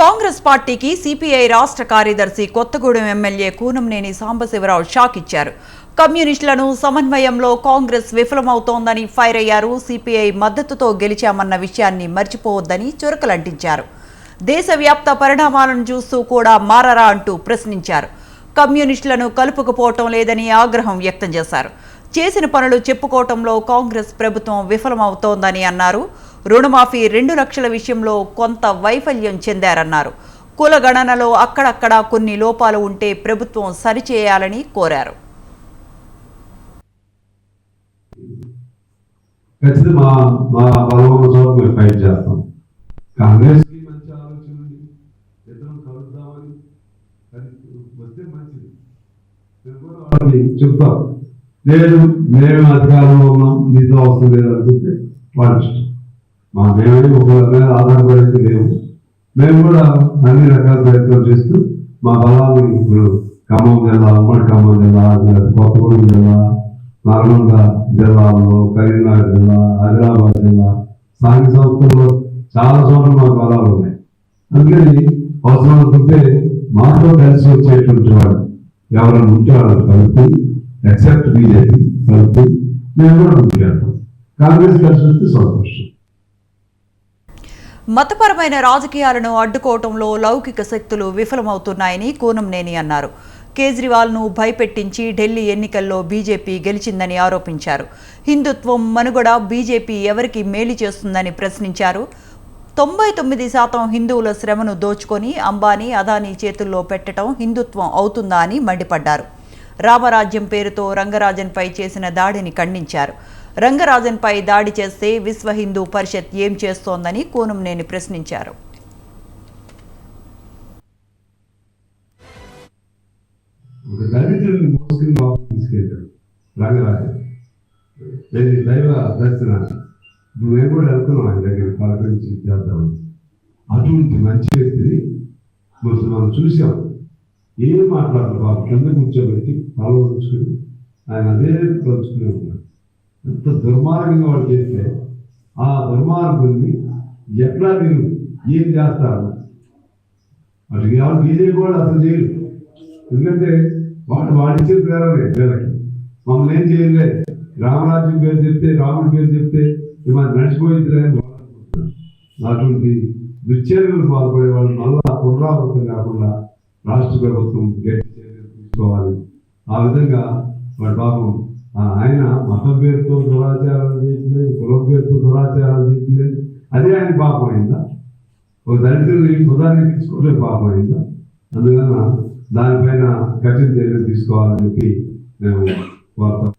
కాంగ్రెస్ పార్టీకి సిపిఐ రాష్ట్ర కార్యదర్శి కొత్తగూడెం ఎమ్మెల్యే కూనంనేని సాంబశివరావు షాక్ ఇచ్చారు. కమ్యూనిస్టులను సమన్వయంలో కాంగ్రెస్ విఫలమవుతోందని ఫైర్ అయ్యారు. సిపిఐ మద్దతుతో గెలిచామన్న విషయాన్ని మర్చిపోవద్దని చురకలంటించారు. దేశవ్యాప్త పరిణామాలను చూస్తూ కూడా మారరా అంటూ ప్రశ్నించారు. కమ్యూనిస్టులను కలుపుకుపోవటం లేదని ఆగ్రహం వ్యక్తం చేశారు. చేసిన పనులు చెప్పుకోవటంలో కాంగ్రెస్ ప్రభుత్వం విఫలమవుతోందని అన్నారు. రుణమాఫీ రెండు లక్షల విషయంలో కొంత వైఫల్యం చెందారన్నారు. కుల గణనలో అక్కడక్కడ కొన్ని లోపాలు ఉంటే ప్రభుత్వం సరిచేయాలని కోరారు. కాంగ్రెస్ మంచిది. చెప్తాం. లేదు మేము అధికారంలో ఉన్నాం మీతో అవసరం లేదు అనుకుంటే వాళ్ళ ఇష్టం. మా మేమే ఒకరి మీద ఆధారపడేది లేవు మేము. కూడా అన్ని రకాల ప్రయత్నాలు చేస్తూ మా బలాన్ని ఇప్పుడు ఖమ్మం జిల్లా ఉమ్మడి ఖమ్మం జిల్లా కొత్తగూడెం జిల్లా నల్గొండ జిల్లాలో కరీంనగర్ జిల్లా ఆదిలాబాద్ జిల్లా స్థానిక సంస్థల్లో చాలా చోట్ల మాకు బలాలు ఉన్నాయి. అందుకని అవసరం అనుకుంటే మాతో కలిసి వచ్చేటువంటి వాడు ఎవరైనా ఉంటే వాళ్ళు కలిపి ఎక్సెప్ట్ బీజేపీ కలిపి మేము కూడా ముందుకెళ్తాం కాంగ్రెస్ కలిసి వస్తే సంతోషం మతపరమైన రాజకీయాలను అడ్డుకోవటంలో లౌకిక శక్తులు విఫలమవుతున్నాయని కూనంనేని అన్నారు. కేజ్రీవాల్ను భయపెట్టించి ఢిల్లీ ఎన్నికల్లో బీజేపీ గెలిచిందని ఆరోపించారు. హిందుత్వం మనుగడ బీజేపీ ఎవరికి మేలు చేస్తుందని ప్రశ్నించారు. తొంభై తొమ్మిది శాతం హిందువుల శ్రమను దోచుకొని అంబానీ అదానీ చేతుల్లో పెట్టడం హిందుత్వం అవుతుందా అని మండిపడ్డారు. రామరాజ్యం పేరుతో రంగరాజన్పై చేసిన దాడిని ఖండించారు. రంగరాజన్పై దాడి చేస్తే విశ్వ హిందూ పరిషత్ ఏం చేస్తోందని కూనంనేని ప్రశ్నించారు. ఒక దైవ దర్శనాన్ని నువ్వేం కూడా వెళ్తున్నావు ఆయన దగ్గర పలకరించి చేద్దామని. అటువంటి మంచి వ్యక్తిని మరి మనం చూసాం ఏం మాట్లాడరు బాబు. కింద కూర్చోబెట్టి తల ఉంచుకుని ఆయన అదే తలుచుకునే ఉన్నాడు. ఎంత దుర్మార్గంగా వాళ్ళు చేస్తే ఆ దుర్మార్గుల్ని ఎట్లా మీరు ఏం చేస్తారు? అటు కావాలి బీజేపీ కూడా అసలు చేయరు ఎందుకంటే వాడు వాడిచ్చే ప్రేరణ వీళ్ళకి. మమ్మల్ని ఏం చేయలే రామరాజ్యం పేరు చెప్తే రాముడి పేరు చెప్తే మిమ్మల్ని నడిచిపోయింది అని అటువంటి దుశ్చర్యలు పాల్పడే వాళ్ళు మళ్ళా పునరావృతం కాకుండా రాష్ట్ర ప్రభుత్వం గట్టి చర్యలు తీసుకోవాలి? ఆ విధంగా వాడు పాపం ఆ ఆయన మతం పేరుతో దురాచారాలు చేయట్లేదు కులం పేరుతో దురాచారాలు చేయట్లేదు అదే ఆయన పాపం అయిందా? ఒక దళితుల్ని హృదయాన్ని తీసుకోవడం పాపం అయిందా? అందువలన దానిపైన కఠిన చర్యలు తీసుకోవాలని చెప్పి మేము కోరుతాం